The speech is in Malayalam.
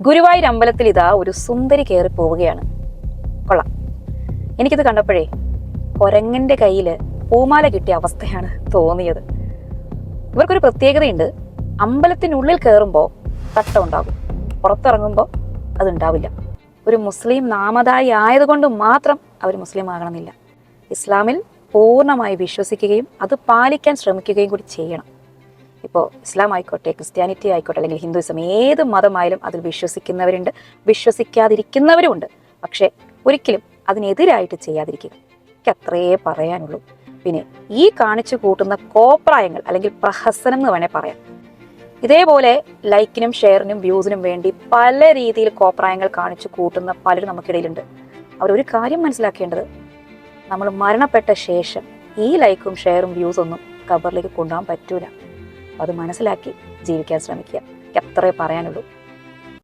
ഗുരുവായൂർ അമ്പലത്തിൽ ഇതാ ഒരു സുന്ദരി കയറി പോവുകയാണ്. കൊള്ളാം. എനിക്കിത് കണ്ടപ്പോഴേ കൊരങ്ങന്റെ കയ്യിൽ പൂമാല കിട്ടിയ അവസ്ഥയാണ് തോന്നിയത്. ഇവർക്കൊരു പ്രത്യേകതയുണ്ട്. അമ്പലത്തിനുള്ളിൽ കയറുമ്പോൾ തട്ടം ഉണ്ടാകും പുറത്തിറങ്ങുമ്പോൾ അതുണ്ടാവില്ല. ഒരു മുസ്ലിം നാമധാരി ആയതുകൊണ്ട് മാത്രം അവർ മുസ്ലിം ആകണമെന്നില്ല ഇസ്ലാമിൽ പൂർണമായി വിശ്വസിക്കുകയും അത് പാലിക്കാൻ ശ്രമിക്കുകയും കൂടി ചെയ്യണം. ഇപ്പോൾ ഇസ്ലാം ആയിക്കോട്ടെ ക്രിസ്ത്യാനിറ്റി ആയിക്കോട്ടെ അല്ലെങ്കിൽ ഹിന്ദുയിസം ഏത് മതമായാലും അതിൽ വിശ്വസിക്കുന്നവരുണ്ട്. വിശ്വസിക്കാതിരിക്കുന്നവരുമുണ്ട്. പക്ഷേ ഒരിക്കലും അതിനെതിരായിട്ട് ചെയ്യാതിരിക്കുക. എനിക്ക് അത്രയേ പറയാനുള്ളൂ. പിന്നെ ഈ കാണിച്ചു കൂട്ടുന്ന കോപ്രായങ്ങൾ അല്ലെങ്കിൽ പ്രഹസനം എന്ന് വേണേൽ പറയാം. ഇതേപോലെ ലൈക്കിനും ഷെയറിനും വ്യൂസിനും വേണ്ടി പല രീതിയിൽ കോപ്രായങ്ങൾ കാണിച്ചു കൂട്ടുന്ന പലരും നമുക്കിടയിലുണ്ട്. അവരൊരു കാര്യം മനസ്സിലാക്കേണ്ടത് നമ്മൾ മരണപ്പെട്ട ശേഷം ഈ ലൈക്കും ഷെയറും വ്യൂസ് ഒന്നും ഖബറിലേക്ക് കൊണ്ടുപോകാൻ പറ്റൂല. അത് മനസ്സിലാക്കി ജീവിക്കാൻ ശ്രമിക്കുക. എനിക്ക് പറയാനുള്ളൂ.